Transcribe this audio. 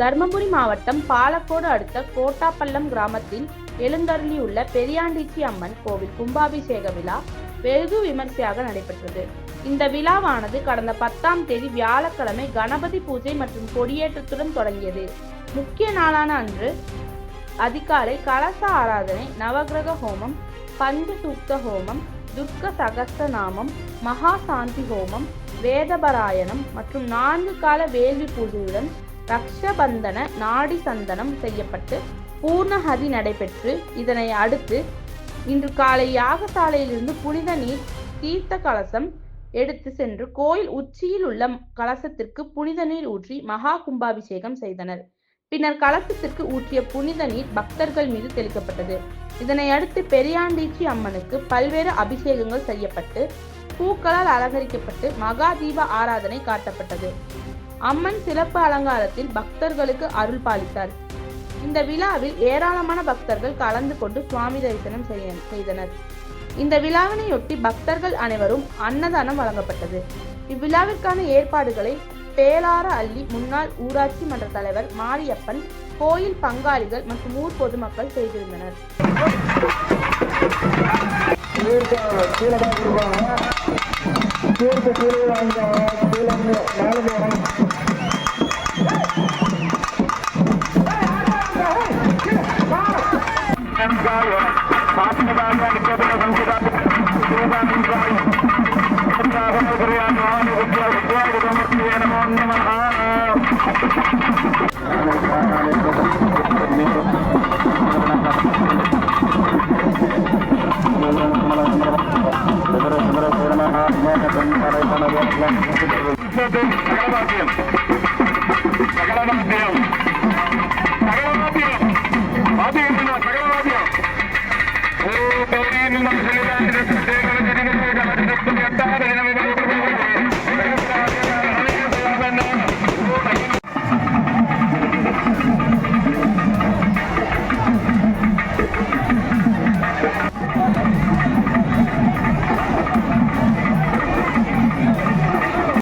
தர்மபுரி மாவட்டம் பாலக்கோடு அடுத்த கோட்டாப்பள்ளம் கிராமத்தில் எழுந்தருளியுள்ள பெரியாண்டிச்சி அம்மன் கோவில் கும்பாபிஷேக விழா வெகு விமர்சையாக நடைபெற்றது. இந்த விழாவானது கடந்த பத்தாம் தேதி வியாழக்கிழமை கணபதி பூஜை மற்றும் கொடியேற்றத்துடன் தொடங்கியது. முக்கிய நாளான அன்று அதிகாலை கலச ஆராதனை நவகிரக ஹோமம் பஞ்ச சூக்த ஹோமம் துர்க்க சகஸ்ரநாமம் மகா சாந்தி ஹோமம் வேதபராயணம் மற்றும் நான்கு கால வேள்வி பூஜையுடன் ரக்ஷபந்தன நாடி சந்தனம் செய்யப்பட்டு பூர்ணஹதி நடைபெற்று இதனை அடுத்து இன்று காலை யாகசாலையிலிருந்து புனித நீர் தீர்த்த கலசம் எடுத்து சென்று கோயில் உச்சியில் உள்ள கலசத்திற்கு புனித நீர் ஊற்றி மகா கும்பாபிஷேகம் செய்தனர். பின்னர் கலசத்திற்கு ஊற்றிய புனித நீர் பக்தர்கள் மீது தெளிக்கப்பட்டது. இதனை அடுத்து பெரியாண்டீச்சி அம்மனுக்கு பல்வேறு அபிஷேகங்கள் செய்யப்பட்டு பூக்களால் அலங்கரிக்கப்பட்டு மகா தீப ஆராதனை காட்டப்பட்டது. அம்மன் சிறப்பு அலங்காரத்தில் பக்தர்களுக்கு அருள் பாலித்தார். இந்த விழாவில் ஏராளமான பக்தர்கள் கலந்து கொண்டு சுவாமி தரிசனம் செய்ய- செய்தனர். இந்த விழாவினையொட்டி பக்தர்கள் அனைவரும் அன்னதானம் வழங்கப்பட்டது. இவ்விழாவிற்கான ஏற்பாடுகளை பேலார அள்ளி முன்னாள் ஊராட்சி மன்ற தலைவர் மாரியப்பன் கோயில் பங்காளிகள் மற்றும் ஊர் பொதுமக்கள் செய்திருந்தனர். கீழே தான் கொடுப்பாங்க தீர்த்த கீழே